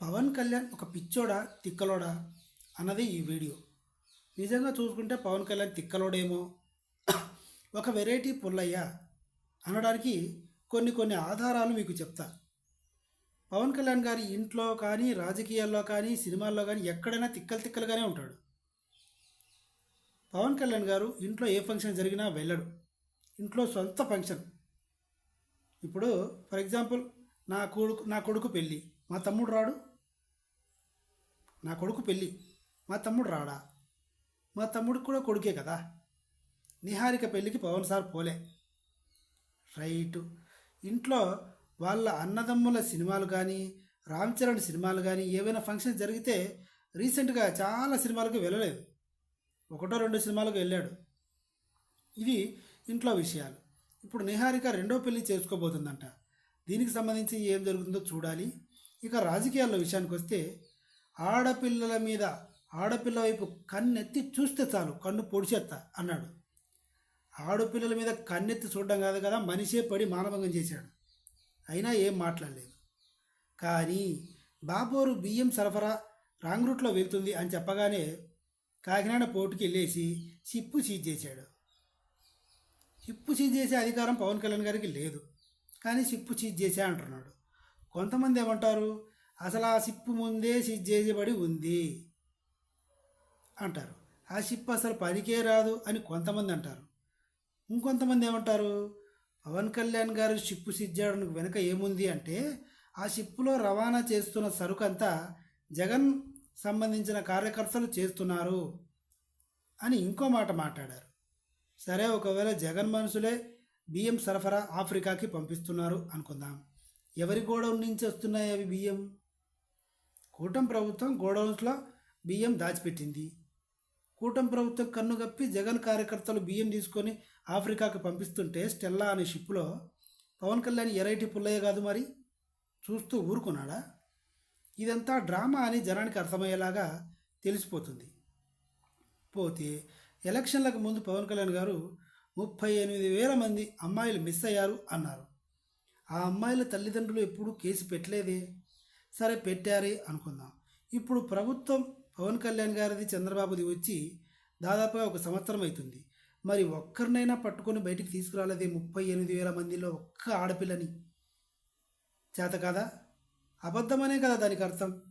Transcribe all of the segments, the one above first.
పవన్ కళ్యాణ్ ఒక పిచ్చోడా తిక్కలోడా అన్నది ఈ వీడియో. నిజంగా చూసుకుంటే పవన్ కళ్యాణ్ తిక్కలోడేమో? ఒక వెరైటీ పుల్లయ్య అనడానికి కొన్ని కొన్ని ఆధారాలు మీకు చెప్తా. పవన్ కళ్యాణ్ గారి ఇంట్లో కానీ రాజకీయాల్లో కానీ సినిమాల్లో కానీ ఎక్కడైనా తిక్కలు తిక్కలుగానే ఉంటాడు. పవన్ కళ్యాణ్ గారు ఇంట్లో ఏ ఫంక్షన్ జరిగినా వెళ్ళడు. ఇంట్లో సొంత ఫంక్షన్. ఇప్పుడు ఫర్ ఎగ్జాంపుల్ నా కొడుకు నా కొడుకు పెళ్ళి. మా తమ్ముడు రాడు నా కొడుకు పెళ్ళి. మా తమ్ముడు రాడా? మా తమ్ముడికి కూడా కొడుకే కదా. నిహారిక పెళ్ళికి పవన్ సార్ పోలే. రైటు. ఇంట్లో వాళ్ళ అన్నదమ్ముల సినిమాలు కానీ రామ్ చరణ్ సినిమాలు కానీ ఏవైనా ఫంక్షన్ జరిగితే రీసెంట్గా చాలా సినిమాలకు వెళ్ళలేదు. ఒకటో రెండు సినిమాలకు వెళ్ళాడు. ఇది ఇంట్లో విషయాలు. ఇప్పుడు నిహారిక రెండో పెళ్ళి చేసుకోబోతుందంట. దీనికి సంబంధించి ఏం జరుగుతుందో చూడాలి. ఇక రాజకీయాల విషయానికి వస్తే ఆడపిల్లల మీద ఆడపిల్ల వైపు కన్నెత్తి చూస్తే చాలు కన్ను పొడిచేత్తా అన్నాడు. ఆడపిల్లల మీద కన్నెత్తి చూడడం కాదు కదా మనిషే పడి మానభంగం చేశాడు. అయినా ఏం మాట్లాడలేదు. కానీ బాబోరు బియ్యం సరఫరా రాంగ్ రూట్లో వెళ్తుంది అని చెప్పగానే కాకినాడ పోర్టుకి వెళ్ళేసి చిప్పు సీజ్ చేశాడు. చిప్పు సీజ్ చేసే అధికారం పవన్ కళ్యాణ్ గారికి లేదు. కానీ చిప్పు సీజ్ చేసే అంటున్నాడు. కొంతమంది ఏమంటారు? అసలు ఆ షిప్పు ముందే సీజ్ చేయబడి ఉంది అంటారు. ఆ షిప్ అసలు పనికే రాదు అని కొంతమంది అంటారు. ఇంకొంతమంది ఏమంటారు? పవన్ కళ్యాణ్ గారు షిప్పు సీజ్ చేయడానికి వెనుక ఏముంది అంటే ఆ షిప్పులో రవాణా చేస్తున్న సరుకు అంతా జగన్ సంబంధించిన కార్యకర్తలు చేస్తున్నారు అని ఇంకో మాట మాట్లాడారు. సరే ఒకవేళ జగన్ మనుషులే బియ్యం సరఫరా ఆఫ్రికాకి పంపిస్తున్నారు అనుకుందాం. ఎవరి గోడౌన్ నుంచి వస్తున్నాయి అవి బియ్యం? కూటమి ప్రభుత్వం గోడౌన్స్లో బియ్యం దాచిపెట్టింది. కూటమి ప్రభుత్వం కన్నుగప్పి జగన్ కార్యకర్తలు బియ్యం తీసుకొని ఆఫ్రికాకు పంపిస్తుంటే స్టెల్లా అనే షిప్లో పవన్ కళ్యాణ్ ఎరైటీ పుల్లయ్య కాదు మరి? చూస్తూ ఊరుకున్నాడా? ఇదంతా డ్రామా అని జనానికి అర్థమయ్యేలాగా తెలిసిపోతుంది. పోతే ఎలక్షన్లకు ముందు పవన్ కళ్యాణ్ గారు ముప్పై ఎనిమిది వేల మంది అమ్మాయిలు మిస్ అయ్యారు అన్నారు. ఆ అమ్మాయిల తల్లిదండ్రులు ఎప్పుడూ కేసు పెట్టలేదే? సరే పెట్టారే అనుకుందాం. ఇప్పుడు ప్రభుత్వం పవన్ కళ్యాణ్ గారిది చంద్రబాబుది వచ్చి దాదాపుగా ఒక సంవత్సరం అవుతుంది మరి ఒక్కరినైనా పట్టుకొని బయటికి తీసుకురాలేదే ముప్పై ఎనిమిది వేల మందిలో ఒక్క ఆడపిల్లని. చేత కదా? అబద్ధమనే కదా దానికి అర్థం.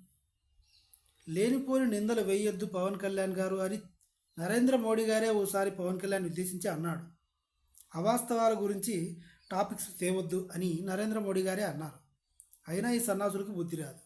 లేనిపోని నిందలు వేయొద్దు పవన్ కళ్యాణ్ గారు అని నరేంద్ర మోడీ గారే ఓసారి పవన్ కళ్యాణ్ ఉద్దేశించి అన్నాడు. అవాస్తవాల గురించి టాపిక్స్ తేవద్దు అని నరేంద్ర మోడీ గారే అన్నారు. అయినా ఈ సన్నాసులకు బుద్ధి రాదు.